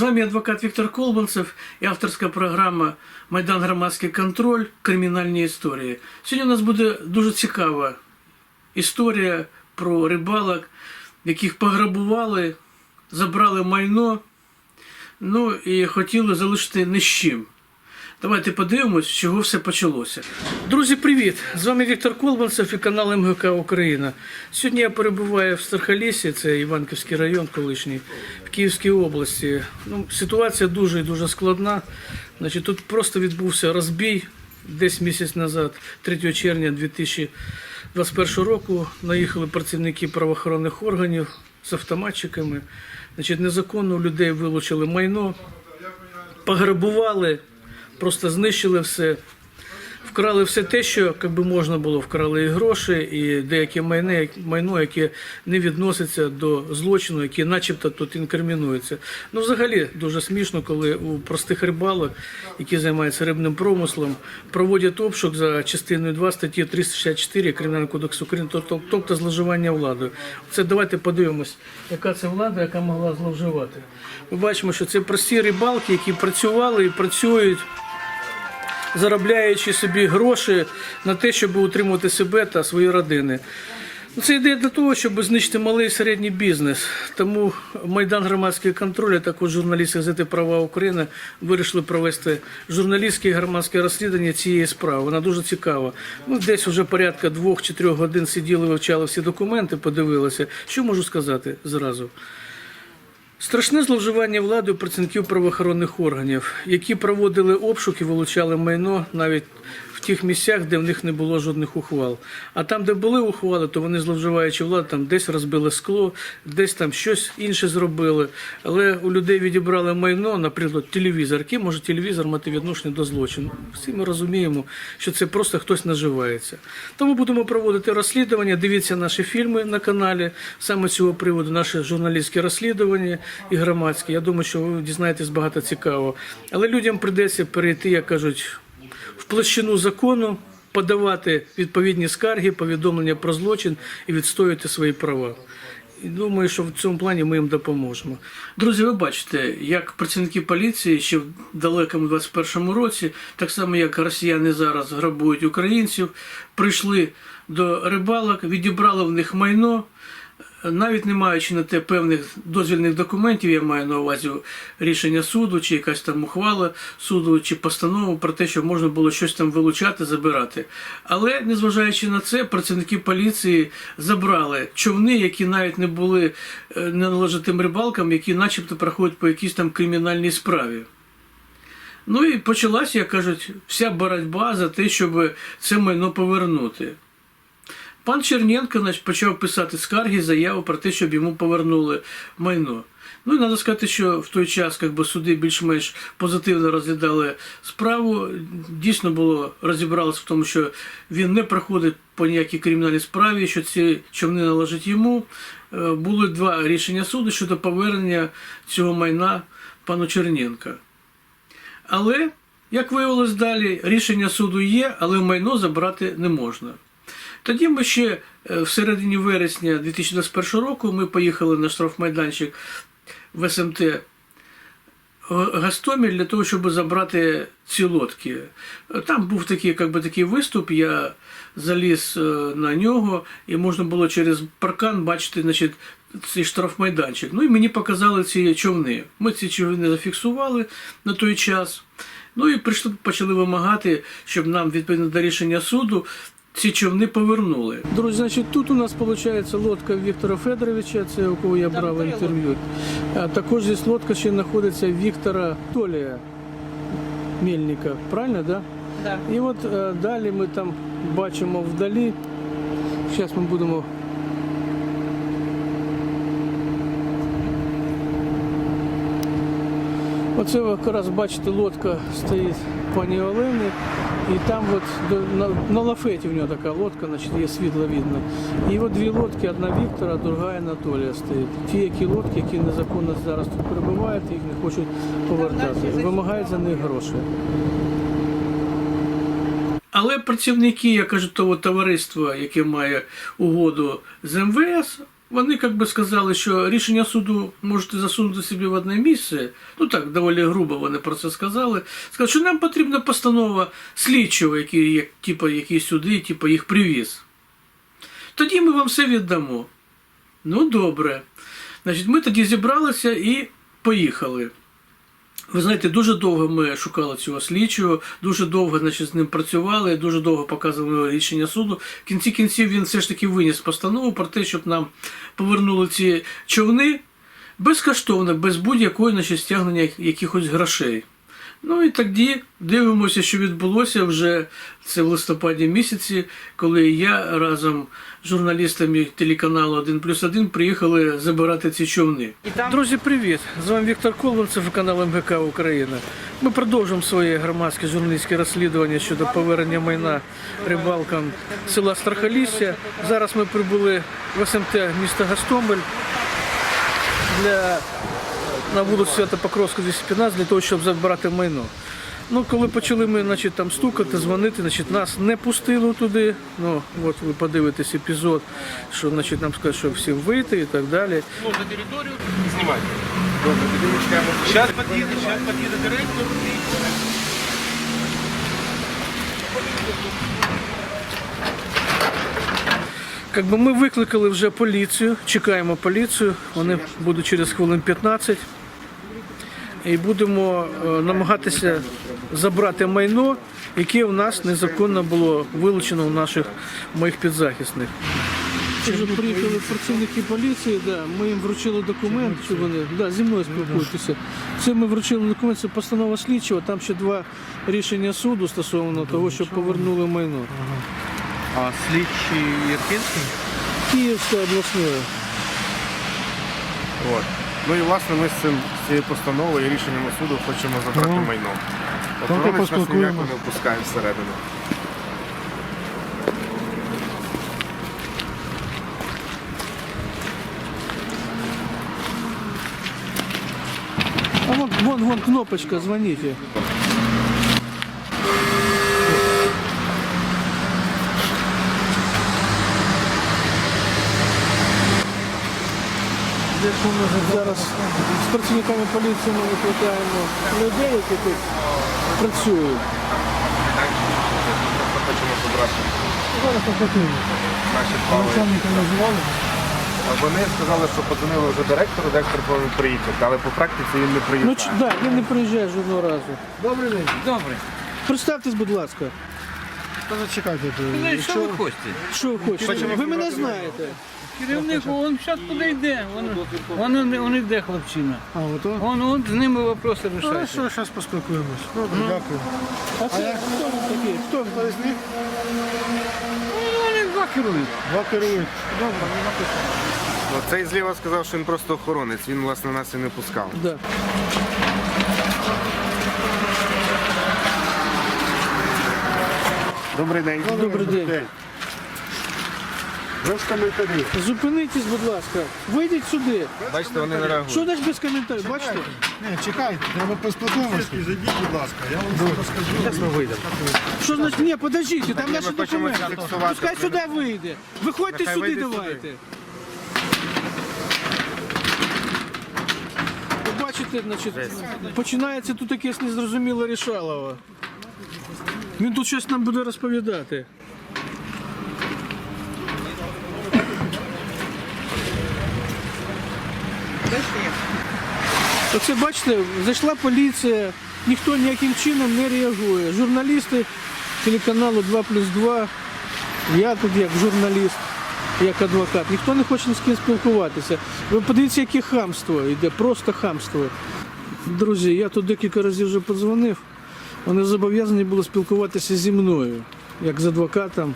вами адвокат Віктор Колбанцев і авторська програма Майдан Громадський контроль. Кримінальні історії. Сьогодні у нас буде дуже цікава історія про рибалок, яких пограбували, забрали майно, ну і хотіли залишити ні з чим. Давайте подивимось, з чого все почалося. Друзі, привіт! З вами Віктор Колбанцев і канал МГК Україна. Сьогодні я перебуваю в Стархалісі, це Іванківський район колишній, в Київській області. Ну, ситуація дуже і дуже складна. Значить, тут просто відбувся розбій десь місяць назад, 3 червня 2021 року. Наїхали працівники правоохоронних органів з автоматчиками. Значить, незаконно у людей вилучили майно, пограбували просто знищили все. Вкрали все те, що як би можна було, вкрали і гроші, і деяке майне, майно, яке не відноситься до злочину, яке начебто тут інкримінується. Ну, взагалі дуже смішно, коли у простих рибалок, які займаються рибним промислом, проводять обшук за частиною 2 статті 364 Кримінального кодексу України, тобто зловживання владою. Це давайте подивимось, яка це влада, яка могла зловживати. Ми бачимо, що це прості рибалки, які працювали і працюють заробляючи собі гроші на те, щоб утримувати себе та свої родини. Ну, Це йде для того, щоб знищити малий і середній бізнес. Тому Майдан громадського контролю, також журналісти газети Права України вирішили провести журналістське і громадське розслідування цієї справи. Вона дуже цікава. Ну, десь вже порядка двох чи трьох годин сиділи, вивчали всі документи, подивилися. Що можу сказати зразу? Страшне зловживання владою працівників правоохоронних органів, які проводили обшуки, вилучали майно навіть тих місцях, де в них не було жодних ухвал. А там, де були ухвали, то вони, зловживаючи владу, там десь розбили скло, десь там щось інше зробили. Але у людей відібрали майно, наприклад, телевізор. Який може телевізор мати відношення до злочину? Всі ми розуміємо, що це просто хтось наживається. Тому будемо проводити розслідування. Дивіться наші фільми на каналі саме з цього приводу, наше журналістське розслідування і громадське. Я думаю, що ви дізнаєтесь багато цікавого. Але людям прийдеться перейти, як кажуть, в площину закону, подавати відповідні скарги, повідомлення про злочин і відстоювати свої права. І думаю, що в цьому плані ми їм допоможемо. Друзі, ви бачите, як працівники поліції ще в далекому 21-му році, так само як росіяни зараз грабують українців, прийшли до рибалок, відібрали в них майно, навіть не маючи на те певних дозвільних документів, я маю на увазі рішення суду, чи якась там ухвала суду, чи постанову про те, що можна було щось там вилучати, забирати. Але незважаючи на це, працівники поліції забрали човни, які навіть не були е, неналежатим рибалкам, які начебто проходять по якійсь там кримінальній справі. Ну і почалася, як кажуть, вся боротьба за те, щоб це майно повернути. Пан Черненко значить, почав писати скарги, заяву про те, щоб йому повернули майно. Ну і треба сказати, що в той час як би, суди більш-менш позитивно розглядали справу. Дійсно було розібралося в тому, що він не проходить по ніякій кримінальній справі, що ці човни належать йому. Е, Були два рішення суду щодо повернення цього майна пану Черненка. Але, як виявилось далі, рішення суду є, але майно забрати не можна. Тоді ми ще е, в середині вересня 2021 року ми поїхали на штрафмайданчик в СМТ Гастоміль для того, щоб забрати ці лодки. Там був такий, би, такий виступ, я заліз е, на нього, і можна було через паркан бачити значить, цей штрафмайданчик. Ну і мені показали ці човни. Ми ці човни зафіксували на той час. Ну і прийшли, почали вимагати, щоб нам відповідно до рішення суду ці човни повернули. Друзі, значить, тут у нас виходить лодка Віктора Федоровича, це у кого я брав інтерв'ю. А також здесь лодка ще знаходиться Віктора Толія Мельника, правильно, да? Да. І от е, далі ми там бачимо вдалі. Зараз ми будемо. Оце ви якраз бачите, лодка стоїть пані Олени, і там от на, на лафеті в нього така лодка, значить є світло видно. І от дві лодки, одна Віктора, друга Анатолія стоїть. Ті, які лодки, які незаконно зараз тут перебувають, їх не хочуть повертати. Вимагають за них гроші. Але працівники, я кажу, того товариства, яке має угоду з МВС, Вони як би сказали, що рішення суду можете засунути собі в одне місце. Ну так, доволі грубо вони про це сказали. Сказали, що нам потрібна постанова слідчого, який, як, типу, який сюди, типу, їх привіз. Тоді ми вам все віддамо. Ну, добре. Значить, ми тоді зібралися і поїхали. Ви знаєте, дуже довго ми шукали цього слідчого, дуже довго значить, з ним працювали, дуже довго показували рішення суду. В кінці кінців він все ж таки виніс постанову про те, щоб нам повернули ці човни безкоштовно, без будь-якої стягнення якихось грошей. Ну і тоді дивимося, що відбулося вже це в листопаді місяці, коли я разом з журналістами телеканалу 1 плюс 1 приїхали забирати ці човни. Друзі, привіт! З вами Віктор Колбан, це канал МГК Україна. Ми продовжуємо своє громадське журналістське розслідування щодо повернення майна рибалкам села Страхолісся. Зараз ми прибули в СМТ міста Гастомель для на вулицю Свято-Покровську 215 для того, щоб забрати майно. Ну, коли почали ми значить, там стукати, дзвонити, значить, нас не пустили туди. Ну, от ви подивитесь епізод, що значить, нам сказали, що всім вийти і так далі. Можна територію знімати. Добре. Зараз під'їде, зараз під'їде директор. Как би ми викликали вже поліцію, чекаємо поліцію, вони будуть через хвилин 15. І будемо е, намагатися забрати майно, яке у нас незаконно було вилучено у наших моїх підзахисних. Вже приїхали працівники поліції, да, ми їм вручили документ, що вони да, зі мною спілкуйтеся. Це ми вручили документ, це постанова слідчого, там ще два рішення суду стосовно того, щоб повернули майно. А слідчий Єркінський? Київської обласної. От. Ну і власне ми з цим з цією постановою і рішенням суду хочемо забрати майно. Охоронець нас ніяко не впускає всередину. А вон, вон, вон кнопочка, звоните. Зараз з працівниками поліції ми викликаємо людей, які тут працюють. Хочемо забрати Зараз наші. А Вони сказали, що подзвонили вже директору, директор повинен приїхати, але по практиці він не Ну, приїхав. ч- да, він не приїжджає жодного разу. Добрий день. Добре. Представтесь, будь ласка, Та зачекайте. Ну, що ви хочете? що ви хочете? Ви мене знаєте. Керівник, він зараз туди йде. Вон, вон, вон іде хлопчина. А, ото? Вон, вон з ними вопроси рішаються. Хорошо, зараз поспілкуємось. Добре, дякую. А це хто ви такі? Хто? Хто з них? Ну, Вони два керують. Два керують. От Цей зліва сказав, що він просто охоронець, він власне нас і не пускав. Да. Добрий день. Добрий день. Без коментарів. Зупинитесь, будь ласка. Вийдіть сюди. Бачите, вони не реагують. Що значить без коментарів? Бачите? Ні, чекайте, треба поспілкуватися. Зайдіть, будь ласка, я вам розкажу. Зараз ми вийдемо. Що значить? Ні, подождіть, там наші документи. Пускай сюди вийде. Виходьте Нехай сюди, вийде давайте. Ви бачите, значить, починається тут якесь незрозуміле рішалово. Він тут щось нам буде розповідати. Оце бачите, зайшла поліція, ніхто ніяким чином не реагує. Журналісти телеканалу 2 плюс 2, я тут як журналіст, як адвокат, ніхто не хоче ні з ким спілкуватися. Ви подивіться, яке хамство йде, просто хамство. Друзі, я тут декілька разів вже подзвонив. Вони зобов'язані були спілкуватися зі мною, як з адвокатом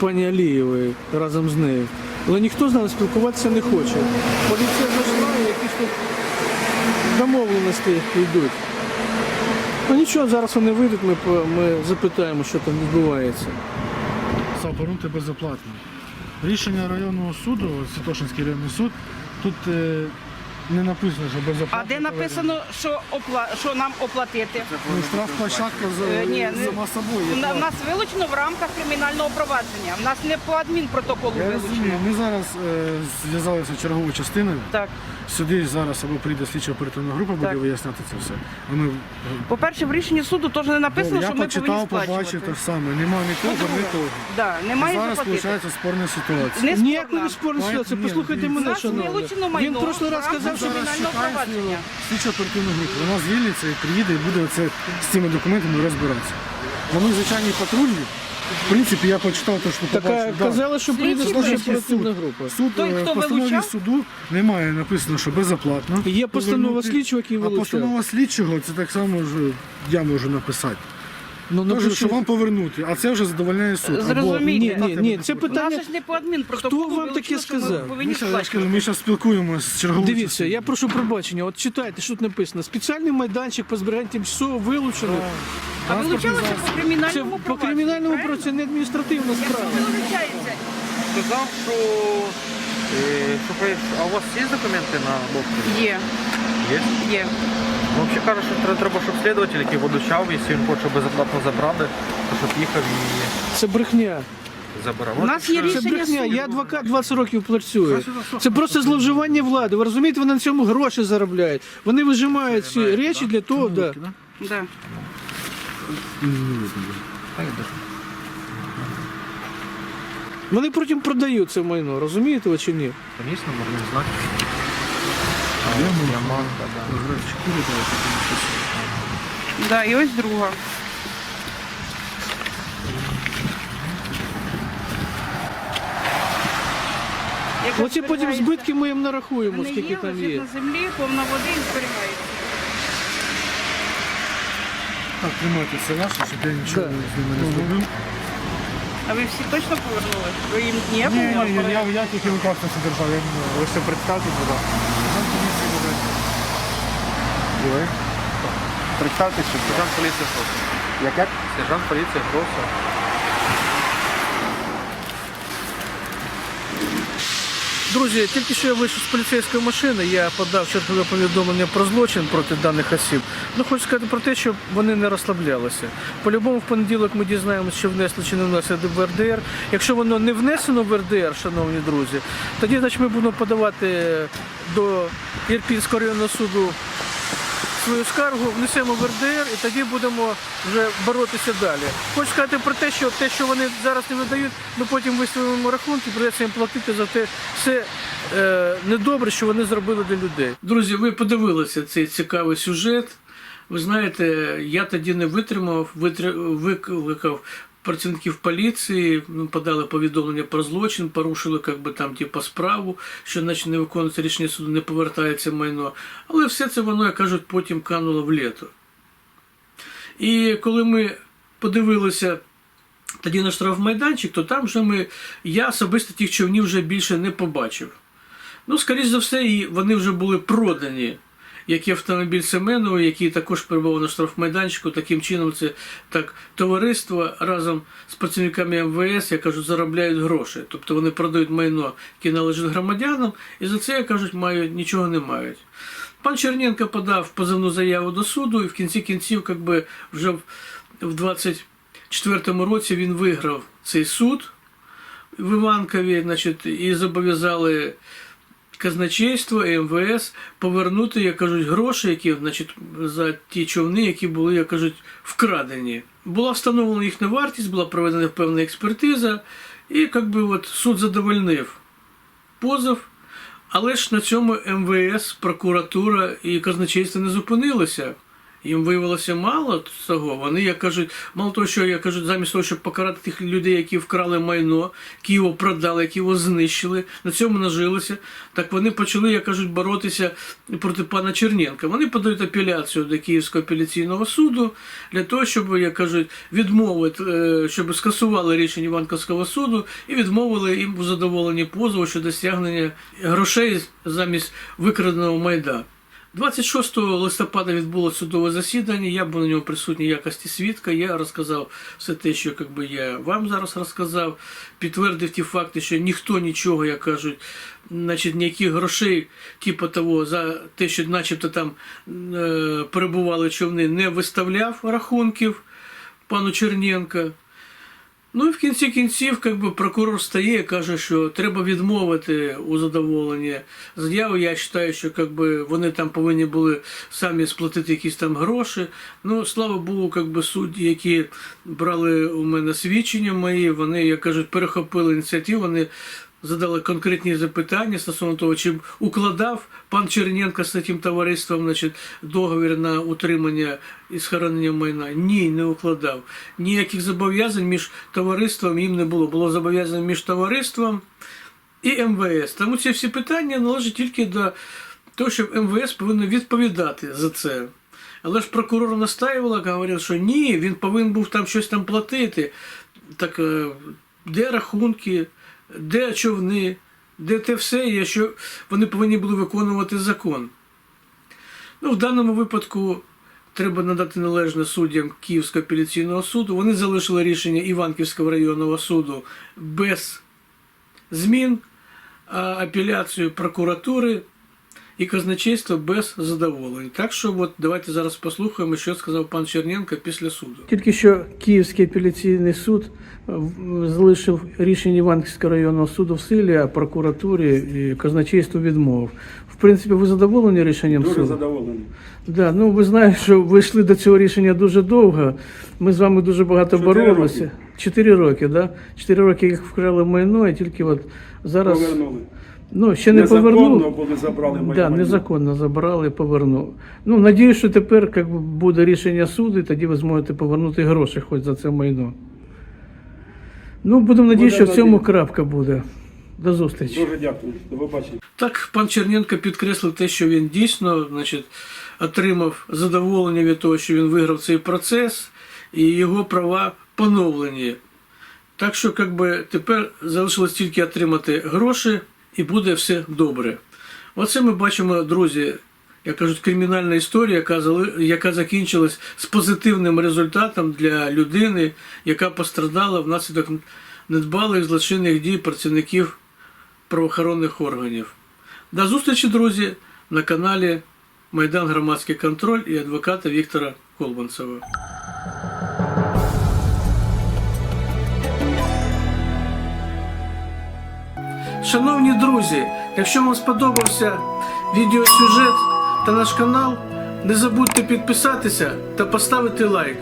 пані Алієвої разом з нею. Але ніхто з нами спілкуватися не хоче. Поліція зайшла, і якісь тут домовленості йдуть. Ну нічого, зараз вони вийдуть, ми, ми запитаємо, що там відбувається. Повернути безоплатно. Рішення районного суду, Святошинський районний суд, тут е, не написано, що без оплати. А де написано, що, опла... що нам оплатити? Ну, штрафплощадка Е, ні, за, не- сама собою. У на- в нас вилучено в рамках кримінального провадження. У нас не по адмінпротоколу Я розумію, вилучено. ми зараз е, зв'язалися з черговою частиною. Так. Сюди зараз або прийде слідчо оперативна група, буде Так. виясняти це все. Вони По-перше, в рішенні суду теж не написано, я що ми повинні почитав, сплачувати. побачив те ж саме. Нема ні того, ні того. Да, немає зараз заплатити. виходить спорна ситуація. Не Ніякої не спорна. ситуація. Ні, Послухайте ні. мене, Нас шановні. вилучено Він майно в прошлий раз в рамках сказав, Зараз кримінального чекаємо провадження. слідчо оперативну групу. Вона звільниться і приїде і буде оце з цими документами розбиратися. Ми звичайні патрульні. В принципі, я почитав те, що Так побачив. а казали, що прийде оперативна суд. група. Суд Той, е, хто в постанові вилучав? суду немає написано, що безоплатно. Є постанова Повернути. слідчого, який А постанова слідчого це так само вже я можу написати. Ну, Каже, напиши. що вам повернути, а це вже задовольняє суд. Зрозумійте. Ні, ні, ні, це питання. ж не по адмінпротоколу Хто вам таке вилучено, сказав? Ми зараз спілкуємося з черговою. Дивіться, я прошу пробачення. От читайте, що тут написано. Спеціальний майданчик по збиранню тимчасово вилучений. А вилучалося по Це кримінальному по провадженню. кримінальному правильно? процесу, це не адміністративна Якщо справа. вилучається, Сказав, що, е, що а у вас є документи на лодку? є, Є? є. Ну, взагалі каже, що тре- треба, щоб слідуватель, який вилучав, якщо він хоче безоплатно забрати, то щоб їхав і Це брехня. забирав. У нас є Це рішення брехня. суду. Я адвокат 20 років працюю. Це просто зловживання влади. Ви розумієте, вони на цьому гроші заробляють. Вони вижимають ці речі для того, да. Да. Вони потім продають це майно, розумієте ви чи ні? Звісно, можна знати. Яманка, да. Да, і ось друга. Оці потім зберігається. збитки ми їм нарахуємо, Вони скільки є, там лежить є. на землі, повна води і зберігається. Так, тримайте це ваше, щоб я нічого Да. з ними не зробив. А ви всі точно повернули? Ви їм ніякого Ні, ні, ні, не я, я тільки рукавцем держав, я не ви все представте, будь І Ви? Представте, що це. Сержант поліції Фроса. Яке? Сержант поліції Фроса. Друзі, тільки що я вийшов з поліцейської машини, я подав чергове повідомлення про злочин проти даних осіб. Ну, хочу сказати про те, щоб вони не розслаблялися. По-любому, в понеділок ми дізнаємося, що внесли чи не внесли в РДР. Якщо воно не внесено в РДР, шановні друзі, тоді значить, ми будемо подавати до Ірпінського районного суду свою скаргу, внесемо в РДР і тоді будемо вже боротися далі. Хочу сказати про те, що те, що вони зараз не видають, ми потім виставимо рахунки, придеться їм платити за те все е, недобре, що вони зробили для людей. Друзі, ви подивилися цей цікавий сюжет. Ви знаєте, я тоді не витримав, витр- викликав працівників поліції, ну, подали повідомлення про злочин, порушили як би, там, типу, справу, що наче не виконується рішення суду, не повертається майно. Але все це воно, як кажуть, потім кануло в літо. І коли ми подивилися тоді на штрафмайданчик, то там вже ми, я особисто тих човнів вже більше не побачив. Ну, скоріш за все, і вони вже були продані. Як і автомобіль Семенова, який також перебував на штрафмайданчику, таким чином це так товариство разом з працівниками МВС, як кажуть, заробляють гроші. Тобто вони продають майно, яке належить громадянам, і за це, як кажуть, мають, нічого не мають. Пан Черненко подав позовну заяву до суду, і в кінці кінців, як би вже в- в 24-му році він виграв цей суд в Іванкові, значить, і зобов'язали казначейство і МВС повернути, як кажуть, гроші, які значить, за ті човни, які були, як кажуть, вкрадені. Була встановлена їхня вартість, була проведена певна експертиза, і як би, от, суд задовольнив позов. Але ж на цьому МВС, прокуратура і казначейство не зупинилися. Їм виявилося мало цього. Вони, як кажуть, мало того, що я кажу, замість того, щоб покарати тих людей, які вкрали майно, які його продали, які його знищили, на цьому нажилися. Так вони почали, як кажуть, боротися проти пана Черненка. Вони подають апеляцію до Київського апеляційного суду для того, щоб, як кажуть, відмовити, е, щоб скасували рішення Іванковського суду і відмовили їм у задоволенні позову щодо стягнення грошей замість викраденого майна. 26 листопада відбулося судове засідання. Я був на ньому присутній якості свідка. Я розказав все те, що якби, я вам зараз розказав, підтвердив ті факти, що ніхто нічого, як кажуть, значить, ніяких грошей, типу того, за те, що начебто там е, перебували човни, не виставляв рахунків пану Черненка. Ну і в кінці кінців, як би прокурор стає каже, що треба відмовити у задоволенні заяву. Я вважаю, що як би, вони там повинні були самі сплатити якісь там гроші. Ну, слава Богу, як би судді, які брали у мене свідчення мої, вони, як кажуть, перехопили ініціативу, вони задали конкретні запитання стосовно того, чи укладав пан Черненко з цим товариством значить, договір на утримання і схоронення майна. Ні, не укладав. Ніяких зобов'язань між товариством їм не було. Було зобов'язання між товариством і МВС. Тому ці всі питання належать тільки до того, що МВС повинно відповідати за це. Але ж прокурор настаювала, говорив, що ні, він повинен був там щось там платити. Так е, де рахунки, де човни, де те все є, що вони повинні були виконувати закон. Ну, в даному випадку треба надати належне суддям Київського апеляційного суду. Вони залишили рішення Іванківського районного суду без змін, а апеляцію прокуратури і казначейство без задоволень. Так що от давайте зараз послухаємо, що сказав пан Черненко після суду. Тільки що Київський апеляційний суд е, залишив рішення Іванківського районного суду в силі, а прокуратурі і казначейству відмовив. В принципі, ви задоволені рішенням Дуже суду? задоволений. Да, ну ви знаєте, що ви йшли до цього рішення дуже довго. Ми з вами дуже багато Чотири боролися. роки. Чотири роки, да? Чотири роки їх вкрали майно, і тільки от зараз Повернули. ну ще не Незаконно, повернули. бо ви забрали моє Да, незаконно забрали, повернули. Ну, надіюсь, що тепер як буде рішення суду, і тоді ви зможете повернути гроші хоч за це майно. Ну, будемо надіятися, що в цьому крапка буде. До зустрічі. Дуже дякую. До побачення. Так, пан Черненко підкреслив те, що він дійсно значить, отримав задоволення від того, що він виграв цей процес, і його права поновлені. Так що, як би, тепер залишилось тільки отримати гроші, і буде все добре. Оце ми бачимо, друзі, як кажуть, кримінальна історія, яка, яка закінчилась з позитивним результатом для людини, яка пострадала внаслідок недбалих злочинних дій працівників правоохоронних органів. До зустрічі, друзі, на каналі Майдан Громадський контроль і адвоката Віктора Колбанцева. Шановні друзі, якщо вам сподобався відеосюжет та наш канал, не забудьте підписатися та поставити лайк.